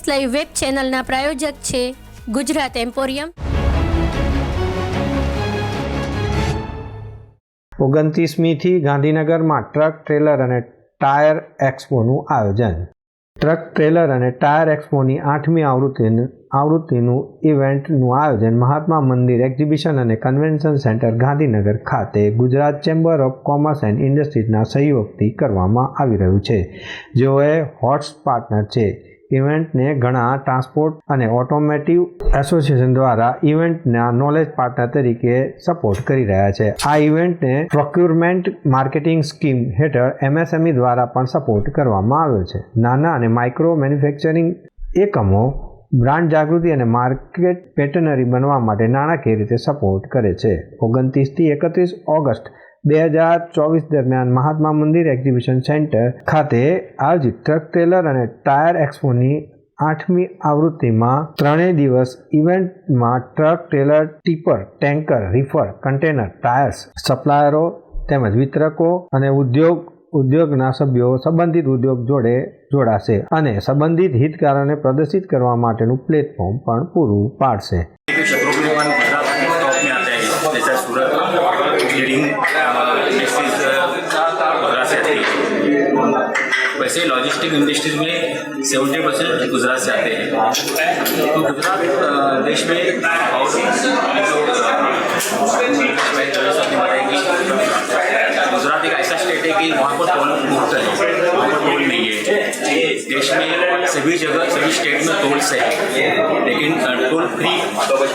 S live web ચેનલના પ્રાયોજક છે Gujarat emporium. ઓગણત્રીસમીથી ગાંધીનગરમાં ટ્રક ટ્રેલર અને ટાયર એક્સપોનું આયોજન. ટ્રક ટ્રેલર અને ટાયર એક્સપોની આઠમી આવૃત્તિનું આવૃત્તિનું ઇવેન્ટનું આયોજન મહાત્મા મંદિર એક્ઝિબિશન અને કન્વેન્શન સેન્ટર ગાંધીનગર ખાતે Gujarat chamber of commerce and ઇન્ડસ્ટ્રીઝના સહયોગથી કરવામાં આવી રહ્યું છે. જેઓએ હોટ્સ પાર્ટનર છે. ઇવેન્ટને ઘણા ટ્રાન્સપોર્ટ અને ઓટોમેટિવ એસોસિએશન દ્વારા ઇવેન્ટના નોલેજ પાર્ટનર તરીકે સપોર્ટ કરી રહ્યા છે. આ ઇવેન્ટને પ્રોક્યુરમેન્ટ માર્કેટિંગ સ્કીમ હેઠળ એમએસએમઈ દ્વારા પણ સપોર્ટ કરવામાં આવ્યો છે. નાના અને માઇક્રો મેન્યુફેક્ચરિંગ એકમો બ્રાન્ડ જાગૃતિ અને માર્કેટ પેટર્નરી બનવા માટે નાણાકીય રીતે સપોર્ટ કરે છે. ઓગણત્રીસથી એકત્રીસ ઓગસ્ટ બે હજાર ચોવીસ દરમિયાન મહાત્મા મંદિર એક્ઝિબિશન સેન્ટર ખાતે આયોજિત ટ્રક ટ્રેલર અને ટાયર એક્સપોની આઠમી આવૃત્તિમાં ત્રણેય દિવસ ઇવેન્ટમાં truck trailer, tipper, tanker, reefer, container, tyres, સપ્લાયરો તેમજ વિતરકો અને ઉદ્યોગ, ઉદ્યોગના સભ્યો સંબંધિત ઉદ્યોગ જોડે જોડાશે અને સંબંધિત હિતકારોને પ્રદર્શિત કરવા માટેનું પ્લેટફોર્મ પણ પૂરું પાડશે. जैसा सूरत इंडस्ट्रीज़ गुजरात से आती है। वैसे लॉजिस्टिक इंडस्ट्रीज़ में सेवेंटी परसेंट गुजरात से आते हैं। तो गुजरात देश में और गुजरात एक ऐसा स्टेट है कि वहाँ पर टोल मुक्त है? वहाँ पर टोल नहीं। देश में सभी जगह, सभी स्टेट में टोल्स है। लेकिन टोल फ्री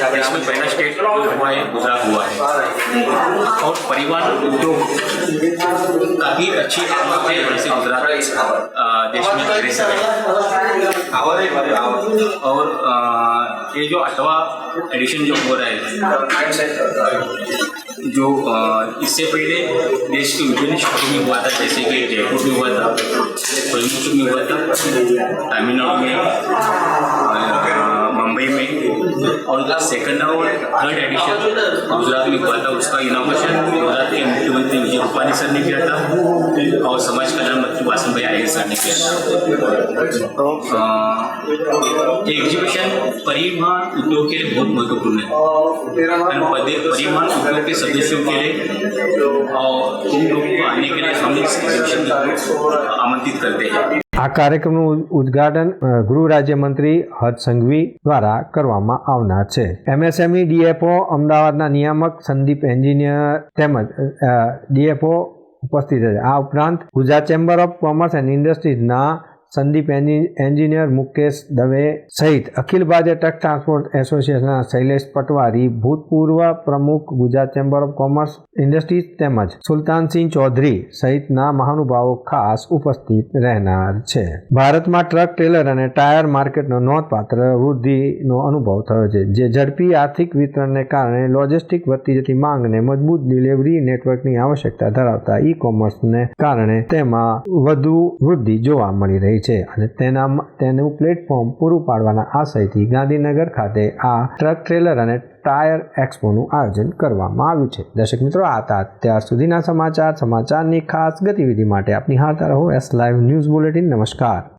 देश में पहला स्टेट हुआ है गुजरात हुआ है। और परिवहन उद्योग काफ़ी अच्छी आवक है। वैसे गुजरात देश में अग्रेसर है। और ये जो आठवा एडिशन जो हो रहा है। जो इससे पहले देश के विभिन्न शहरों में हुआ था, जैसे कि जयपुर में हुआ था कोयम्बटूर में हुआ था, तमिलनाडु में मुंबई में और सेकंड और थर्ड एडिशन गुजरात में हुआ था, उसका इनोवेशन गुजरात के मुख्यमंत्री विजय रूपानी सर ने किया था और समाज कल्याण मंत्री वासन भाई आयर सर ने किया था। एग्जीबिशन परिवहन उद्योग के लिए बहुत महत्वपूर्ण है। परिवहन उद्योग के सदस्यों के लिए और उन लोगों को आने के लिए हम इस एग्जीबिशन आमंत्रित करते हैं। આ કાર્યક્રમનું ઉદ- ઉદ્ઘાટન ગૃહ રાજ્યમંત્રી હર્ષ સંઘવી દ્વારા કરવામાં આવનાર છે. એમએસએમઈ ડીએફઓ અમદાવાદના નિયામક સંદીપ એન્જિનિયર તેમજ ડીએફઓ ઉપસ્થિત છે. આ ઉપરાંત Gujarat chamber of commerce and ઇન્ડસ્ટ્રીઝના Sandeep એન્જિ- એન્જિનિયર મુકેશ દવે સહિત અખિલ ભારતીય ટ્રક ટ્રાન્સપોર્ટ એસોસિએશનના શૈલેષ પટવારી, ભૂતપૂર્વ પ્રમુખ Gujarat chamber of commerce industries તેમજ સુલતાનસિંહ ચૌધરી સહિતના મહાનુભાવો ખાસ ઉપસ્થિત રહેનાર છે. ભારતમાં ટ્રક, ટ્રેલર અને ટાયર માર્કેટનો નોંધપાત્ર વૃદ્ધિનો અનુભવ થયો છે, જે ઝડપી આર્થિક વિતરણને કારણે લોજિસ્ટિક વધતી જતી માંગને મજબૂત ડિલિવરી નેટવર્કની આવશ્યકતા ધરાવતા ઈ કોમર્સને કારણે તેમાં વધુ વૃદ્ધિ જોવા મળી રહી છે અને તેના તેનું પ્લેટફોર્મ પૂરું પાડવાના આશયથી ગાંધીનગર ખાતે આ ટ્રક ટ્રેલર અને ટાયર એક્સપોનું આયોજન કરવામાં આવ્યું છે. દર્શક મિત્રો, આ હતા અત્યાર સુધીના સમાચાર. સમાચારની ખાસ ગતિવિધિ માટે આપની હાથ રહો. એસ લાઈવ ન્યૂઝ બુલેટિન નમસ્કાર.